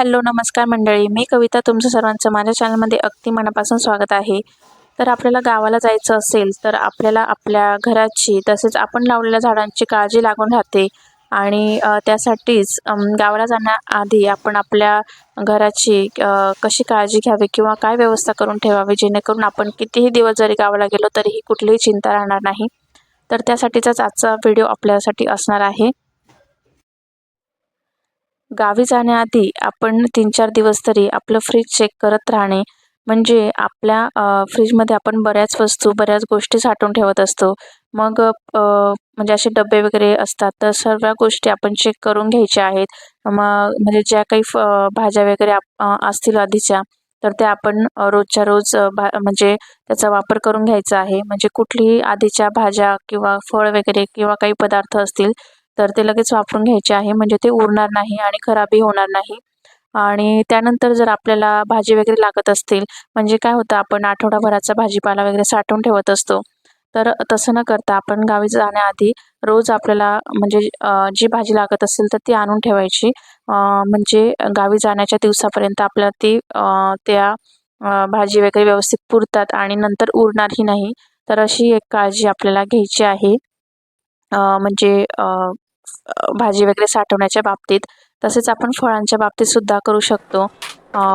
Hello नमस्कार मंडळी. मी कविता तुमचं सर्वांचं माझ्या चॅनलमध्ये अगदी मनापासून स्वागत आहे. तर आपल्याला गावाला जायचं असेल तर आपल्याला आपल्या घराची तसेच आपण लावलेल्या झाडांची काळजी लागून राहते. आणि त्यासाठीच गावाला जाण्याआधी आपण आपल्या घराची कशी काळजी घ्यावी किंवा काय व्यवस्था करून ठेवावी जेणेकरून आपण कितीही दिवस जरी गावाला गेलो तरीही कुठलीही चिंता राहणार नाही. तर त्यासाठीचाच आजचा व्हिडिओ आपल्यासाठी असणार आहे. गावी जाण्याआधी आपण तीन चार दिवस तरी आपलं फ्रीज चेक करत राहणे म्हणजे आपल्या फ्रीजमध्ये आपण बऱ्याच वस्तू बऱ्याच गोष्टी साठवून ठेवत असतो. मग म्हणजे असे डबे वगैरे असतात तर सर्व गोष्टी आपण चेक करून घ्यायच्या आहेत. मग म्हणजे ज्या काही फ भाज्या वगैरे आप असतील आधीच्या तर त्या आपण रोजच्या रोज भा म्हणजे त्याचा वापर करून घ्यायचा आहे. म्हणजे कुठलीही आधीच्या भाज्या किंवा फळ वगैरे किंवा काही पदार्थ असतील तर ते लगेच वापरून घ्यायचे आहे. म्हणजे ते उरणार नाही आणि खराबही होणार नाही. आणि त्यानंतर जर आपल्याला भाजी वगैरे लागत असतील म्हणजे काय होतं आपण आठवडाभराचा भाजीपाला वगैरे साठवून ठेवत असतो. तर तसं न करता आपण गावी जाण्याआधी रोज आपल्याला म्हणजे जी भाजी लागत असेल तर ती आणून ठेवायची. म्हणजे गावी जाण्याच्या दिवसापर्यंत आपल्याला ती त्या भाजी वगैरे व्यवस्थित पुरतात आणि नंतर उरणारही नाही. तर अशी एक काळजी आपल्याला घ्यायची आहे. म्हणजे भाजी वगैरे साठवण्याच्या बाबतीत तसेच आपण फळांच्या बाबतीत सुद्धा करू शकतो.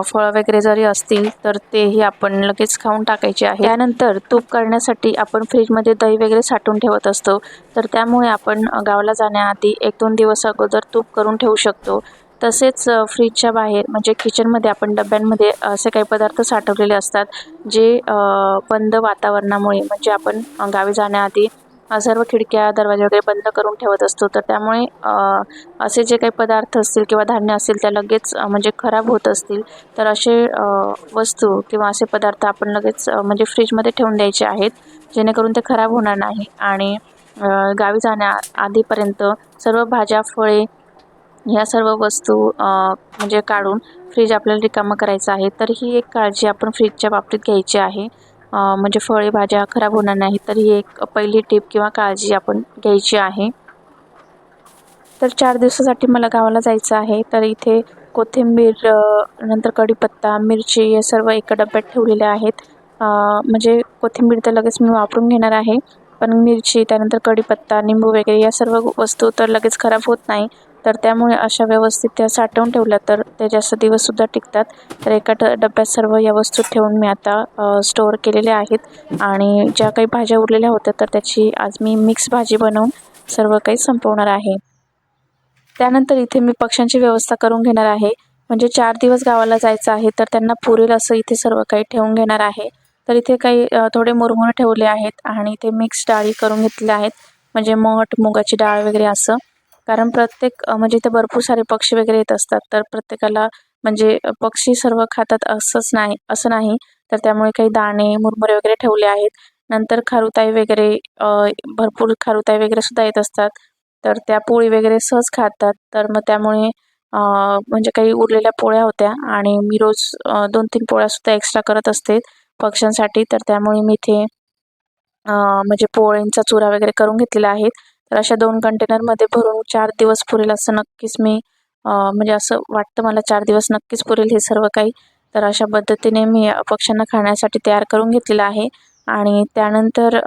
फळं वगैरे जरी असतील तर तेही आपण लगेच खाऊन टाकायचे आहे. त्यानंतर तूप करण्यासाठी आपण फ्रीजमध्ये दही वगैरे साठवून ठेवत असतो. तर त्यामुळे आपण गावाला जाण्याआधी एक दोन दिवस अगोदर तूप करून ठेवू शकतो. तसेच फ्रीजच्या बाहेर म्हणजे किचनमध्ये आपण डब्यांमध्ये असे काही पदार्थ साठवलेले असतात जे बंद वातावरणामुळे म्हणजे आपण गावी जाण्याआधी सर्व खिडक्या दरवाजे वगैरे बंद करून ठेवत असतो. तर त्यामुळे असे जे काही पदार्थ असतील किंवा धान्य असतील त्या लगेच म्हणजे खराब होत असतील. तर असे वस्तू किंवा असे पदार्थ आपण लगेच म्हणजे फ्रीजमध्ये ठेवून द्यायचे आहेत जेणेकरून ते खराब होणार नाही. आणि गावी जाण्या आधीपर्यंत सर्व भाज्या फळे ह्या सर्व वस्तू म्हणजे काढून फ्रीज आपल्याला रिकामं करायचं आहे. तर ही एक काळजी आपण फ्रीजच्या बाबतीत घ्यायची आहे. म्हणजे फळे भाज्या खराब होणार नाही तर ही एक पहिली टीप किंवा काळजी आपण घ्यायची आहे. तर चार दिवसासाठी मला गावाला जायचं आहे तर इथे कोथिंबीर नंतर कढीपत्ता मिरची हे सर्व एका डब्यात ठेवलेले आहेत. म्हणजे कोथिंबीर तर लगेच मी वापरून घेणार आहे पण मिरची त्यानंतर कढीपत्ता निंबू वगैरे या सर्व वस्तू तर लगेच खराब होत नाही. तर त्यामुळे अशा व्यवस्थित त्या साठवून ठेवल्या तर ते जास्त दिवससुद्धा टिकतात. तर एका डब्यात सर्व या वस्तू ठेवून मी आता स्टोअर केलेल्या आहेत. आणि ज्या काही भाज्या उरलेल्या होत्या तर त्याची आज मी मिक्स भाजी बनवून सर्व काही संपवणार आहे. त्यानंतर इथे मी पक्ष्यांची व्यवस्था करून घेणार आहे. म्हणजे चार दिवस गावाला जायचं आहे तर त्यांना पुरेल असं इथे सर्व काही ठेवून घेणार आहे. तर इथे काही थोडे मुरमुरे ठेवले आहेत आणि इथे मिक्स डाळी करून घेतल्या आहेत. म्हणजे मठ मुगाची डाळ वगैरे असं. कारण प्रत्येक म्हणजे इथे भरपूर सारे पक्षी वगैरे येत असतात. तर प्रत्येकाला म्हणजे पक्षी सर्व खातात असंच नाही असं नाही. तर त्यामुळे काही दाणे मुरमुरे वगैरे ठेवले आहेत. नंतर खारुताई वगैरे भरपूर खारुताई वगैरे सुद्धा येत असतात. तर त्या पोळी वगैरे सहज खातात. तर मग त्यामुळे म्हणजे काही उरलेल्या पोळ्या होत्या आणि मी रोज दोन तीन पोळ्यासुद्धा एक्स्ट्रा करत असते पक्ष्यांसाठी. तर त्यामुळे मी इथे म्हणजे पोळ्यांचा चुरा वगैरे करून घेतलेला आहे. तर अशा दोन कंटेनरमध्ये भरून चार दिवस पुरेल असं नक्कीच मी म्हणजे असं वाटतं मला चार दिवस नक्कीच पुरेल हे सर्व काही. तर अशा पद्धतीने मी पक्ष्यांना खाण्यासाठी तयार करून घेतलेलं आहे. आणि त्यानंतर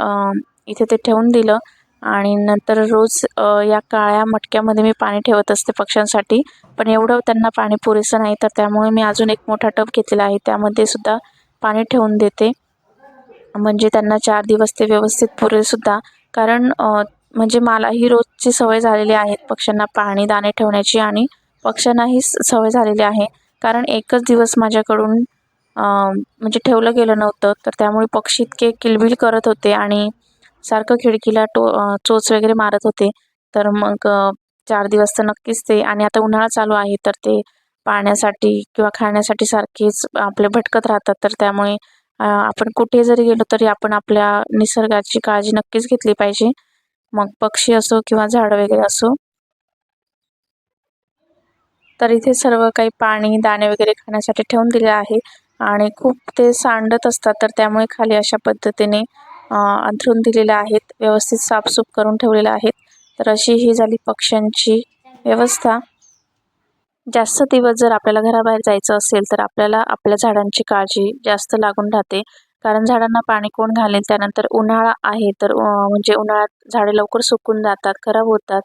इथे ते ठेवून दिलं. आणि नंतर रोज या काळ्या मटक्यामध्ये मी पाणी ठेवत असते पक्ष्यांसाठी. पण एवढं त्यांना पाणी पुरेसं नाही तर त्यामुळे मी अजून एक मोठा टब घेतलेला आहे. त्यामध्ये सुद्धा पाणी ठेवून देते. म्हणजे त्यांना चार दिवस ते व्यवस्थित पुरेलसुद्धा कारण म्हणजे मला ही रोजची सवय झालेली आहे पक्ष्यांना पाणी दाणे ठेवण्याची आणि पक्ष्यांनाही स- सवय झालेली आहे. कारण एकच दिवस माझ्याकडून म्हणजे ठेवलं गेलं नव्हतं तर त्यामुळे पक्षी इतके किलबिल करत होते आणि सारखं खिडकीला टो चोच वगैरे मारत होते. तर मग चार दिवस तर नक्कीच ते आणि आता उन्हाळा चालू आहे तर ते पाण्यासाठी किंवा खाण्यासाठी सारखेच आपले भटकत राहतात. तर त्यामुळे आपण कुठे जरी गेलो तरी आपण आपल्या निसर्गाची काळजी नक्कीच घेतली पाहिजे. मग पक्षी असो किंवा झाड वगैरे असो. तर इथे सर्व काही पाणी दाणे वगैरे खाण्यासाठी ठेवून दिले आहे. आणि खूप ते सांडत असतात तर त्यामुळे खाली अशा पद्धतीने अंथरून दिलेले आहेत. व्यवस्थित साफसूफ करून ठेवलेले आहेत. तर अशी ही झाली पक्ष्यांची व्यवस्था. जास्त दिवस जर आपल्याला घराबाहेर जायचं असेल तर आपल्याला आपल्या झाडांची काळजी जास्त लागून राहते. कारण झाडांना पाणी कोण घालेल? त्यानंतर उन्हाळा आहे तर म्हणजे उन्हाळ्यात झाडे लवकर सुकून जातात खराब होतात.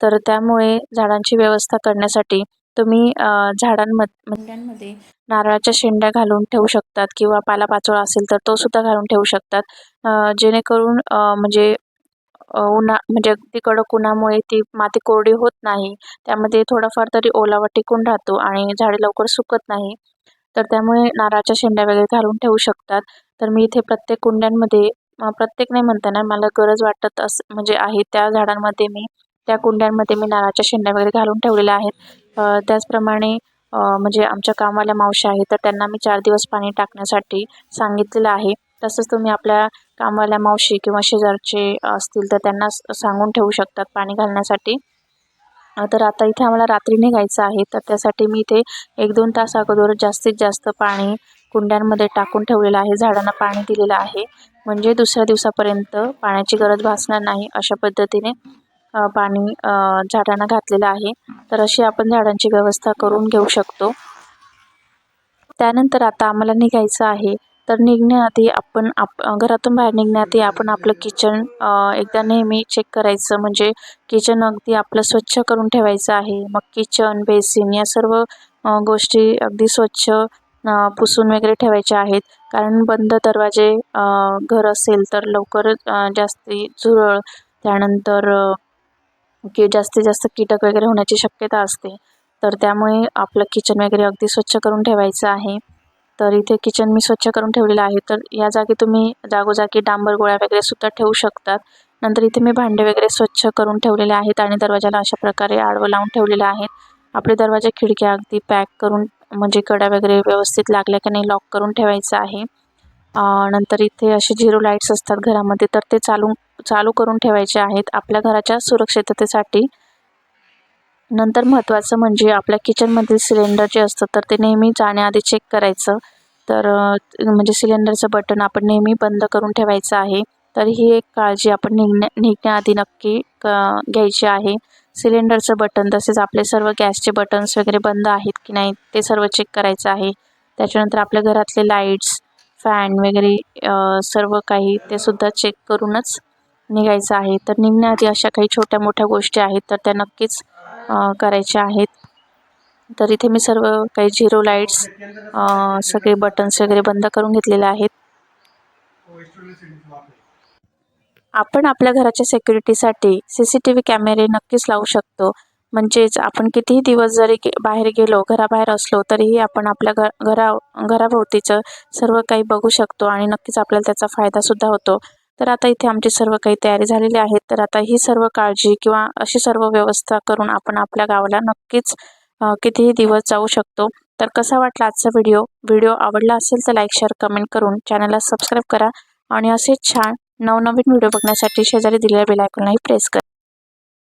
तर त्यामुळे झाडांची व्यवस्था करण्यासाठी तुम्ही झाडांमध्ये म्हणजे नारळाच्या शेंड्या घालून ठेवू शकतात किंवा पालापाचोळा असेल तर तो सुद्धा घालून ठेवू शकतात. जेणेकरून म्हणजे उन्हा म्हणजे अगदी कडक उन्हामुळे ती माती कोरडी होत नाही. त्यामध्ये थोडाफार तरी ओलावा टिकून राहतो आणि झाडे लवकर सुकत नाही. तर त्यामुळे नारळाच्या शेंड्या वगैरे घालून ठेवू शकतात. तर मी इथे प्रत्येक कुंड्यांमध्ये प्रत्येक नाही म्हणताना मला गरज वाटत अस म्हणजे आहे त्या झाडांमध्ये मी त्या कुंड्यांमध्ये मी नारळाच्या शेंड्या वगैरे घालून ठेवलेल्या आहेत. त्याचप्रमाणे म्हणजे आमच्या कामवाल्या मावशी आहेत तर त्यांना मी चार दिवस पाणी टाकण्यासाठी सांगितलेलं आहे. तसंच तुम्ही आपल्या कामवाल्या मावशी किंवा शेजारचे असतील तर त्यांना सांगून ठेवू शकतात पाणी घालण्यासाठी. तर आता इथे आम्हाला रात्री निघायचं आहे तर त्यासाठी मी इथे एक दोन तास अगोदर जास्तीत जास्त पाणी कुंड्यांमध्ये टाकून ठेवलेलं आहे. झाडांना पाणी दिलेलं आहे. म्हणजे दुसऱ्या दिवसापर्यंत पाण्याची गरज भासणार नाही अशा पद्धतीने पाणी झाडांना घातलेलं आहे. तर अशी आपण झाडांची व्यवस्था करून घेऊ शकतो. त्यानंतर आता आम्हाला निघायचं आहे. तर निघण्याआधी आपण आप घरातून बाहेर निघण्याआधी आपण आपलं किचन एकदा नेहमी चेक करायचं. म्हणजे किचन अगदी आपलं स्वच्छ करून ठेवायचं आहे. मग किचन बेसिन या सर्व गोष्टी अगदी स्वच्छ पुसून वगैरे ठेवायचे आहेत. कारण बंद दरवाजे घर असेल तर लवकर जास्ती झुरळ त्यानंतर की जास्तीत जास्त कीटक वगैरे होण्याची शक्यता असते. तर त्यामुळे आपलं किचन वगैरे अगदी स्वच्छ करून ठेवायचं आहे. तर इथे किचन मी स्वच्छ करून ठेवलेलं आहे. तर या जागी तुम्ही जागोजागी डांबर गोळ्या वगैरे सुद्धा ठेवू शकतात. नंतर इथे मी भांडे वगैरे स्वच्छ करून ठेवलेले आहेत आणि दरवाजाला अशा प्रकारे आडवं लावून ठेवलेले आहेत आपले दरवाजे खिडक्या अगदी पॅक करून म्हणजे कड्या वगैरे व्यवस्थित लागल्या की नाही लॉक करून ठेवायचं आहे. नंतर इथे असे झिरो लाईट्स असतात घरामध्ये तर ते चालू चालू करून ठेवायचे आहेत आपल्या घराच्या सुरक्षिततेसाठी. नंतर महत्त्वाचं म्हणजे आपल्या किचनमधील सिलेंडर जे असतं तर ते नेहमी जाण्याआधी चेक करायचं. तर म्हणजे सिलेंडरचं बटन आपण नेहमी बंद करून ठेवायचं आहे. तर ही एक काळजी आपण निघण्या निघण्याआधी नक्की क घ्यायची आहे. सिलेंडरचं बटन तसेच आपले सर्व गॅसचे बटन्स वगैरे बंद आहेत की नाही ते सर्व चेक करायचं आहे. त्याच्यानंतर आपल्या घरातले लाईट्स फॅन वगैरे सर्व काही ते सुद्धा चेक करूनच निघायचं आहे. तर निघण्याआधी अशा काही छोट्या मोठ्या गोष्टी आहेत तर त्या नक्कीच करायच्या आहेत. तर इथे मी सर्व काही झिरो लाईट्स सगळे बटन्स वगैरे बंद करून घेतलेले आहेत. आपण आपल्या घराच्या सिक्युरिटीसाठी सी सी टी व्ही कॅमेरे नक्कीच लावू शकतो. म्हणजेच आपण कितीही दिवस जरी गे बाहेर गेलो घराबाहेर असलो तरीही आपण आपल्या घ घरा घराभोवतीचं सर्व काही बघू शकतो आणि नक्कीच आपल्याला त्याचा फायदासुद्धा होतो. तर आता इथे आमची सर्व काही तयारी झालेली आहे. तर आता ही सर्व काळजी किंवा अशी सर्व व्यवस्था करून आपण आपल्या गावाला नक्कीच कितीही दिवस जाऊ शकतो. तर कसा वाटला आजचा व्हिडिओ? व्हिडिओ आवडला असेल तर लाईक शेअर कमेंट करून चॅनलला सबस्क्राईब करा. आणि असेच छान नवनवीन व्हिडिओ बघण्यासाठी शेजारी दिलेल्या बेलायकॉनलाही प्रेस करा.